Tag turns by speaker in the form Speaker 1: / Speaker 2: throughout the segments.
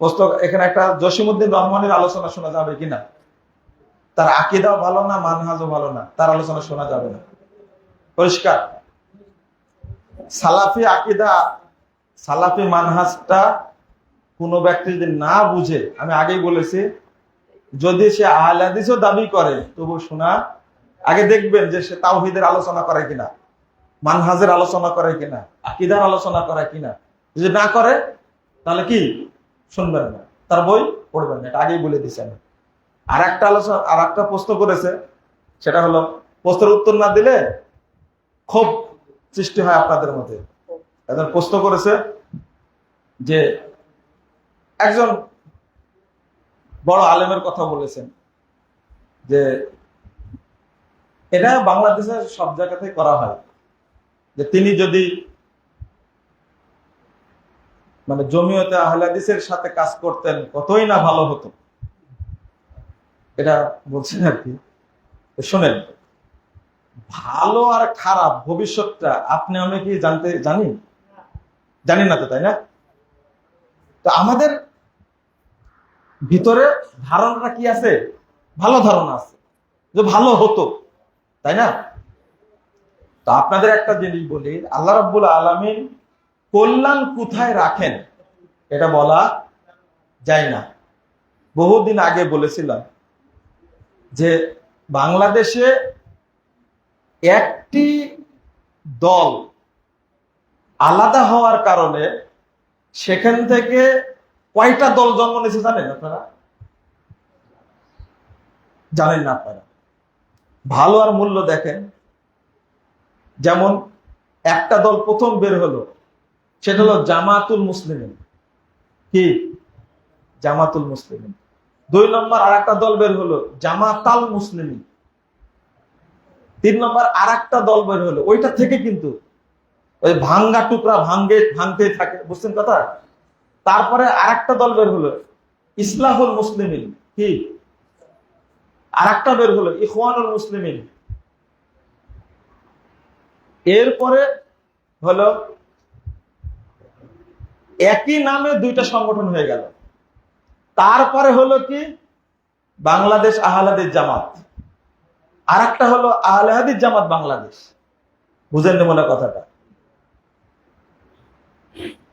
Speaker 1: পুস্তক, এখানে একটা জসিমুদ্দিন রহমানের আলোচনা শোনা যাবে কিনা? তার আকিদাও ভালো না, মানহাজও ভালো না, তার আলোচনা শোনা যাবে না। পরিষ্কার? সালাফি আকিদা, সালাফি মানহাজটা কোনো ব্যক্তি যদি না বুঝে, আমি আগেই বলেছি, যদি সে আহলাদিসও দাবি করে, তবু শোনা, আগে দেখবেন যে সে তাওহিদের আলোচনা করে কিনা, মানহাজের আলোচনা করে কিনা, আকিদার আলোচনা করে কিনা। যদি না করে, তাহলে কি? শুনবেন না। তার বই পড়বেন না, এটা আগেই বলে আমি। আর একটা আলোচনা আর একটা প্রশ্ন করেছে, সেটা হলো, প্রশ্নের উত্তর না দিলে ক্ষোভ সৃষ্টি হয় আপনাদের মধ্যে। একজন প্রশ্ন করেছে যে, একজন বড় আলেমের কথা বলেছেন যে, এটা বাংলাদেশের সব জায়গাতেই করা হয়। যে তিনি যদি মানে জমিয়তে আহলাদিসের সাথে কাজ করতেন কতই না ভালো হতো। এটা বলছেন আর কি। শোনেন, ভালো আর খারাপ ভবিষ্যৎটা আপনি, আমি কি জানতে, জানি? জানি না তো, তাই না? তো আমাদের ভিতরে ধারণাটা কি আছে? ভালো ধারণা আছে, যে ভালো হতো, তাই না? তো আপনাদের একটা জিনিস বলি, আল্লাহ রাব্বুল আলামিন কল্যাণ কোথায় রাখেন? এটা বলা যায় না। বহুদিন আগে বলেছিলাম যে বাংলাদেশে একটি দল আলাদা হওয়ার কারণে সেখান থেকে কয়টা দল জন্ম নিয়েছে জানেন আপনারা? জানেন না আপনারা। ভালো আর মূল্য দেখেন। যেমন একটা দল প্রথম বের হলো সেটা হলো জামাতুল মুসলিমিন। কি? জামাতুল মুসলিমিন। দুই নম্বর আর একটা দল বের হলো, জামাতাল মুসলিমিন। তিন নম্বর আর একটা দল বের হলো, ওইটা থেকে কিন্তু ওই ভাঙ্গা টুকরা ভাঙ্গে, ভাঙতেই থাকে, বুঝছেন কথা? তারপরে আর একটা দল বের হলো, ইসলাহুল মুসলিমিন। কি? আর একটা বের হলো, ইখওয়ানুল মুসলিমিন। এরপরে হলো একই নামে দুইটা সংগঠন হয়ে গেল। তারপরে হলো কি? বাংলাদেশ আহলাদিস জামাত। আর একটা হলো আহলাদিস জামাত বাংলাদেশ। বুঝেন মনে কথাটা?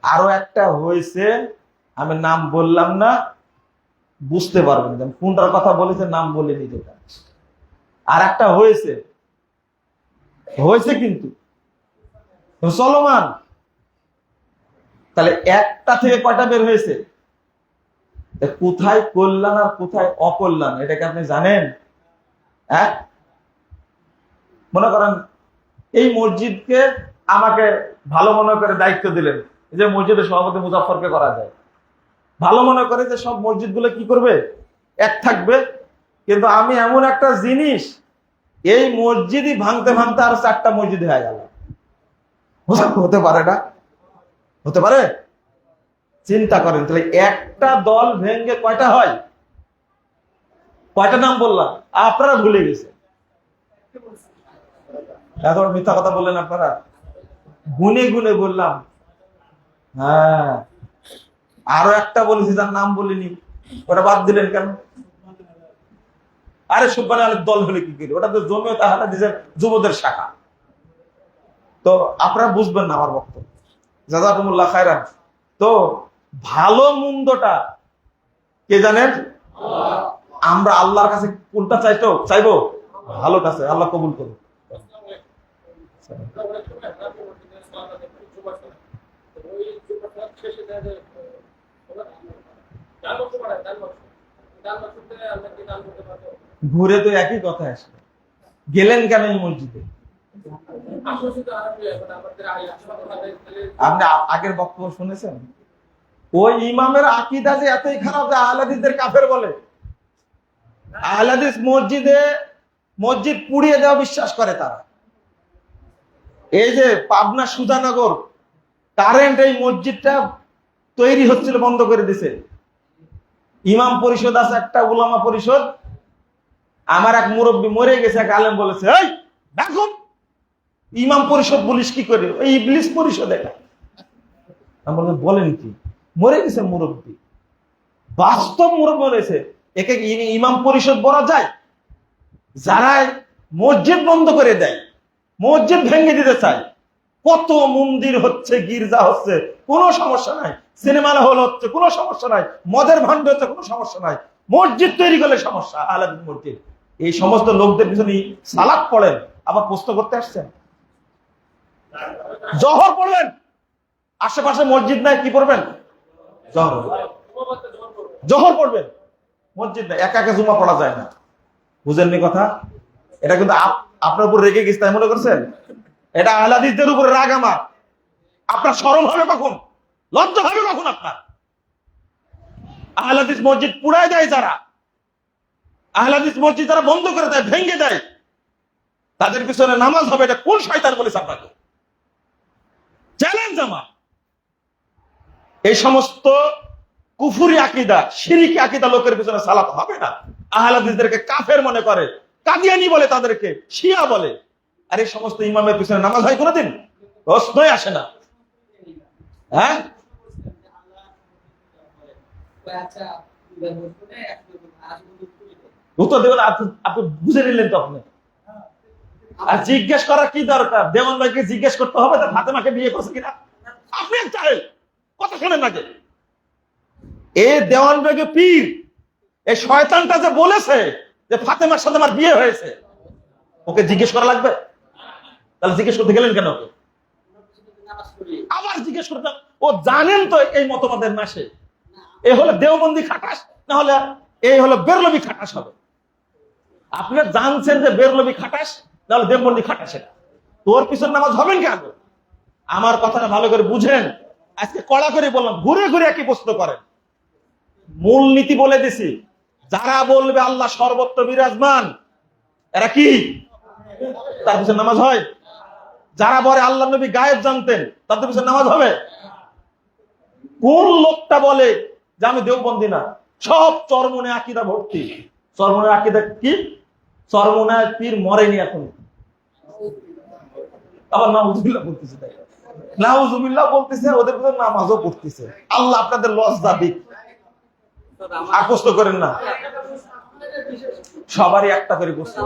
Speaker 1: আরও একটা হয়েছে, আমি নাম বললাম না, বুঝতে পারবেন। কোনটার কথা বলেছে নাম বলিনি যেটা। আর একটা হয়েছে। হয়েছে কিন্তু। চলমান। তাহলে একটা থেকে কয়টা বের হয়েছে? কোথায় কল্যাণ আর কোথায় অকল্যাণ এটাকে আপনি জানেন? হ্যাঁ? মনে করেন, এই মসজিদকে আমাকে ভালো মনে করে দায়িত্ব দিলেন যে মসজিদের সভাপতি মুজাফরকে করা যায়। ভালো মনে করে যে সব মসজিদগুলো কি করবে? এক থাকবে। কিন্তু আমি এমন একটা জিনিস, এই মসজিদই ভাঙতে ভাঙতে আর চারটা মসজিদ হয়ে গেল। হতে পারে না। হতে পারে? চিন্তা করেন, তাহলে একটা দল ভেঙ্গে কয়টা হয়? কয়টা নাম বললাম? আপনারা ভুলে গেছে এখন মিথ্যা কথা বললেন আপনারা? গুনে গুনে বললাম। হ্যাঁ। আরও একটা বলেছি তার নাম বলিনি। ওটা বাদ দিলেন কেন? আরে সুব্বানি আলের দল হলে কি করি? ওটা তো জমিও তাহারা দিয়েছেন যুবদের শাখা। তো আপনারা বুঝবেন না আমার বক্তব্য। জাজাকুমুল্লাহ খায়রান। তো ভালো মন্দটা কে জানেন? আমরা আল্লাহর কাছে কোনটা চাইতো? চাইব? ভালো কাছে আল্লাহ কবুল করুন ঘুরে তো একই কথা আসবে গেলেন কেন এই মসজিদে? আপনি আগের বক্তব্য শুনেছেন? ওই ইমামের আকিদা যে এতই খারাপ যে আহলাদিসদের কাফের বলে। আহলাদিস মসজিদে মসজিদ পুড়িয়ে দেওয়া বিশ্বাস করে তারা। এই যে পাবনা সুজানগর কারেন্ট এই মসজিদটা তৈরি হচ্ছিল, বন্ধ করে দিছে। ইমাম পরিষদ আছে, একটা উলামা পরিষদ। আমার এক মুরব্বী মরে গেছে, এক আলেম বলেছে, এই দেখো ইমাম পরিষদ বলিস কি করে? ওই ইবলিস পরিষদ। এটা আমি বলেন কি? মরে গেছে মুরব্বী। বাস্তব মুরব্ব রয়েছে একে ইমাম পরিষদ বলা যায়? যারা মসজিদ বন্ধ করে দেয়, মসজিদ ভেঙে দিতে চায়, কত মন্দির হচ্ছে, গির্জা হচ্ছে, কোনো সমস্যা নাই। সিনেমা হল হচ্ছে, কোনো সমস্যা নাই। মদের ভান্ড হচ্ছে, কোনো সমস্যা নাই। মসজিদ তৈরি করলে সমস্যা আলাদা মসজিদ। এই সমস্ত লোকদের পিছনে সালাদ পড়েন, আবার প্রশ্ন করতে আসছেন জহর পড়বেন? আশেপাশে মসজিদ নাই কি পড়বেন? জহর জহর পড়বেন? মসজিদ নাই একা একা জুমা পড়া যায় না। বুঝেননি কথা? এটা কিন্তু আপ- আপনার উপর রেগে গেছে তাই মনে করছেন? এটা আহলাদিসদের উপর রাগ আমার। আপনার সরম হবে কখন? লজ্জা হবে কখন আপনার? আহলাদিস মসজিদ পুড়ায় দেয় যারা। আহলাদিস মসজিদ যারা বন্ধ করে দেয় ভেঙে দেয়। তাদের পিছনে নামাজ হবে এটা কোন শয়তান বলেছে আপনাকে? চ্যালেঞ্জ আমার। এই সমস্ত কুফুরি আকিদা শিরিকি আকিদা লোকের পিছনে সালাত হবে না। আহলাদিসদেরকে কাফের মনে করে কাদিয়ানি বলে তাদেরকে শিয়া বলে। আর এই সমস্ত ইমামের পিছনে নামাজ হয় কোনোদিন? প্রশ্নই আসে না। হ্যাঁ? উত্তর দেবেন আপনি আপনি বুঝে নিলেন তো আপনি। আর জিজ্ঞেস করার কি দরকার? দেওয়ান ভাইকে জিজ্ঞেস করতে হবে তার ফাতেমাকে বিয়ে করছে কিনা। আপনি একটা কথা শোনেন নাকি এ দেওয়ান ভাইকে পীর। এই শয়তানটা যে বলেছে যে ফাতেমার সাথে আমার বিয়ে হয়েছে। ওকে জিজ্ঞেস করা লাগবে? তাহলে জিজ্ঞেস করতে গেলেন কেন ওকে? আবার জিজ্ঞেস করতে ও জানেন তো এই মতবাদের মাসে এ হলো দেওবন্দি খাটাস, না হলে এই হলো বেরলবি খাটাস হবে। আপনি জানছেন যে বেরলবি খাটাস? নাহলে দেববন্দি খাটাস এটা তোর পিছন নামাজ হবেন কেন? আমার কথাটা ভালো করে বুঝেন। আজকে কড়া করে বললাম, ঘুরে ঘুরে একই প্রশ্ন করেন। মূল নীতি বলে দিছি, যারা বলবে আল্লাহ সর্বত্র বিরাজমান, এরা কি? তার পিছনে নামাজ হয়। যারা বলে আল্লাহ নবী গায়েব জানতেন, তাদের পিছনে নামাজ হবে। কোন লোকটা বলে যে আমি দেওবন্দি না? সব চরমনে আকিদা ভর্তি। চরমনে আকিদা কি? চরমনে পীর মরেনি এখন। আবার নাউজুবিল্লাহ বলতেছে তাই। নাউজুবিল্লাহ বলতেছে, ওদের ভিতরে নামাজও পড়তেছে। আল্লাহ আপনাদের লজ্জা দিক আকস্ত করেন না। সবারই একটা করে প্রশ্ন